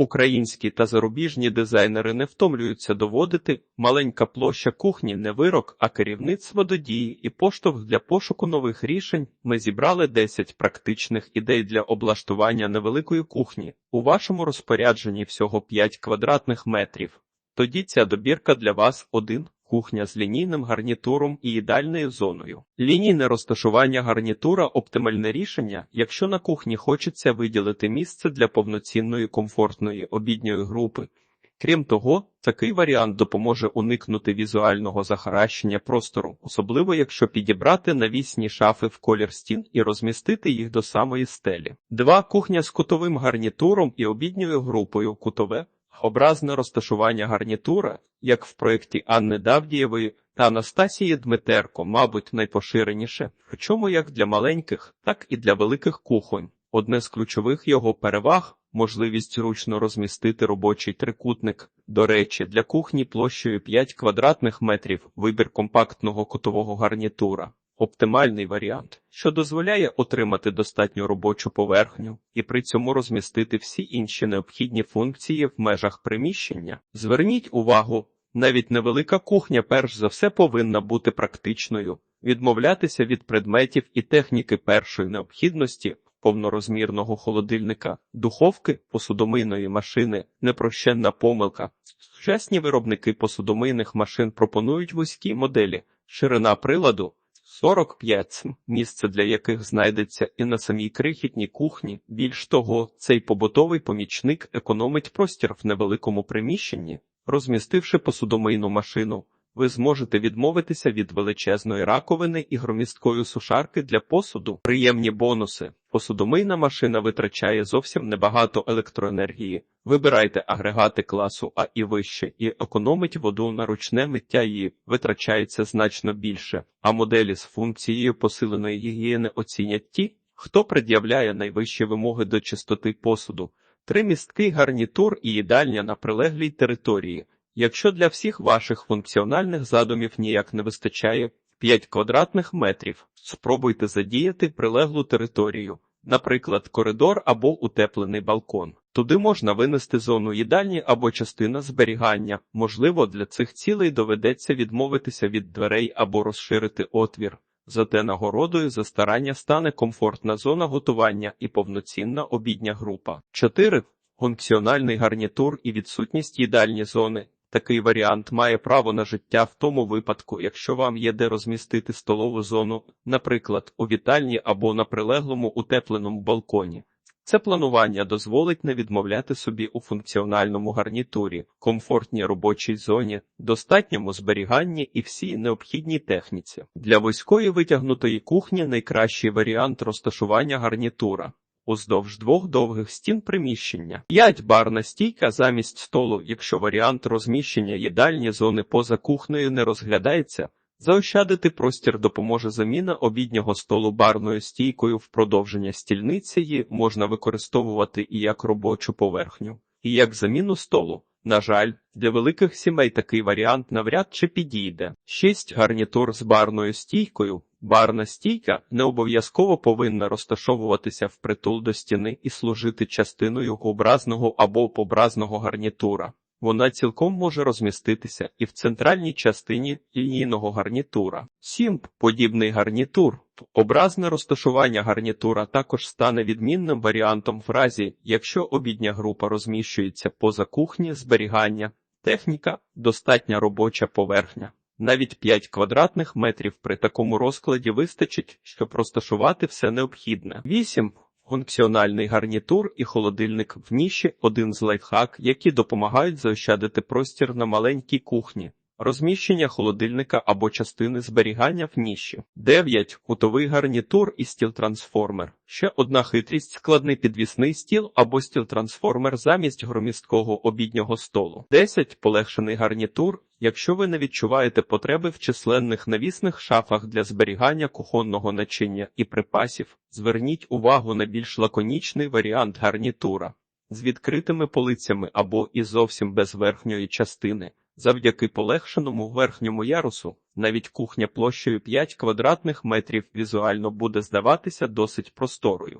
Українські та зарубіжні дизайнери не втомлюються доводити, маленька площа кухні не вирок, а керівництво до дії і поштовх для пошуку нових рішень. Ми зібрали 10 практичних ідей для облаштування невеликої кухні. У вашому розпорядженні всього 5 квадратних метрів. Тоді ця добірка для вас один. Кухня з лінійним гарнітуром і їдальною зоною. Лінійне розташування гарнітура оптимальне рішення, якщо на кухні хочеться виділити місце для повноцінної комфортної обідньої групи. Крім того, такий варіант допоможе уникнути візуального захаращення простору, особливо якщо підібрати навісні шафи в колір стін і розмістити їх до самої стелі. Два кухня з кутовим гарнітуром і обідньою групою кутове. Образне розташування гарнітура, як в проєкті Анни Давдієвої та Анастасії Дмитерко, мабуть, найпоширеніше, причому як для маленьких, так і для великих кухонь. Одне з ключових його переваг можливість зручно розмістити робочий трикутник. До речі, для кухні площею 5 квадратних метрів вибір компактного кутового гарнітура. Оптимальний варіант, що дозволяє отримати достатню робочу поверхню і при цьому розмістити всі інші необхідні функції в межах приміщення. Зверніть увагу, навіть невелика кухня перш за все повинна бути практичною, відмовлятися від предметів і техніки першої необхідності. Повнорозмірного холодильника, духовки, посудомийної машини, непрощенна помилка. Сучасні виробники посудомийних машин пропонують вузькі моделі, ширина приладу 45 п'ять місце для яких знайдеться і на самій крихітній кухні. Більш того, цей побутовий помічник економить простір в невеликому приміщенні, розмістивши посудомийну машину. Ви зможете відмовитися від величезної раковини і громісткої сушарки для посуду. Приємні бонуси. Посудомийна машина витрачає зовсім небагато електроенергії. Вибирайте агрегати класу А і вище, і економить воду на ручне миття її витрачається значно більше, а моделі з функцією посиленої гігієни оцінять ті, хто пред'являє найвищі вимоги до чистоти посуду. Тримісткий гарнітур і їдальня на прилеглій території. Якщо для всіх ваших функціональних задумів ніяк не вистачає 5 квадратних метрів, спробуйте задіяти прилеглу територію, наприклад, коридор або утеплений балкон. Туди можна винести зону їдальні або частина зберігання. Можливо, для цих цілей доведеться відмовитися від дверей або розширити отвір. Зате нагородою за старання стане комфортна зона готування і повноцінна обідня група. 4. Функціональний гарнітур і відсутність їдальні зони. Такий варіант має право на життя в тому випадку, якщо вам є де розмістити столову зону, наприклад, у вітальні або на прилеглому утепленому балконі. Це планування дозволить не відмовляти собі у функціональному гарнітурі, комфортній робочій зоні, достатньому зберіганні і всій необхідній техніці. Для вузької витягнутої кухні найкращий варіант розташування гарнітура. Уздовж двох довгих стін приміщення. 5 барна стійка замість столу, якщо варіант розміщення їдальні зони поза кухнею не розглядається, заощадити простір допоможе заміна обіднього столу барною стійкою в продовження стільниці можна використовувати і як робочу поверхню, і як заміну столу. На жаль, для великих сімей такий варіант навряд чи підійде. 6 гарнітур з барною стійкою. Барна стійка не обов'язково повинна розташовуватися впритул до стіни і служити частиною образного або побразного гарнітура. Вона цілком може розміститися і в центральній частині лінійного гарнітура. 7. Подібний гарнітур. Образне розташування гарнітура також стане відмінним варіантом в разі, якщо обідня група розміщується поза кухні зберігання, техніка, достатня робоча поверхня. Навіть 5 квадратних метрів при такому розкладі вистачить, щоб розташувати все необхідне. 8. Функціональний гарнітур і холодильник в ніші один з лайфхак, які допомагають заощадити простір на маленькій кухні. Розміщення холодильника або частини зберігання в ніші. 9. Кутовий гарнітур і стіл-трансформер. Ще одна хитрість складний підвісний стіл або стіл-трансформер замість громісткого обіднього столу. 10. Полегшений гарнітур. Якщо ви не відчуваєте потреби в численних навісних шафах для зберігання кухонного начиння і припасів, зверніть увагу на більш лаконічний варіант гарнітура з відкритими полицями або і зовсім без верхньої частини. Завдяки полегшеному верхньому ярусу, навіть кухня площею 5 квадратних метрів візуально буде здаватися досить просторою.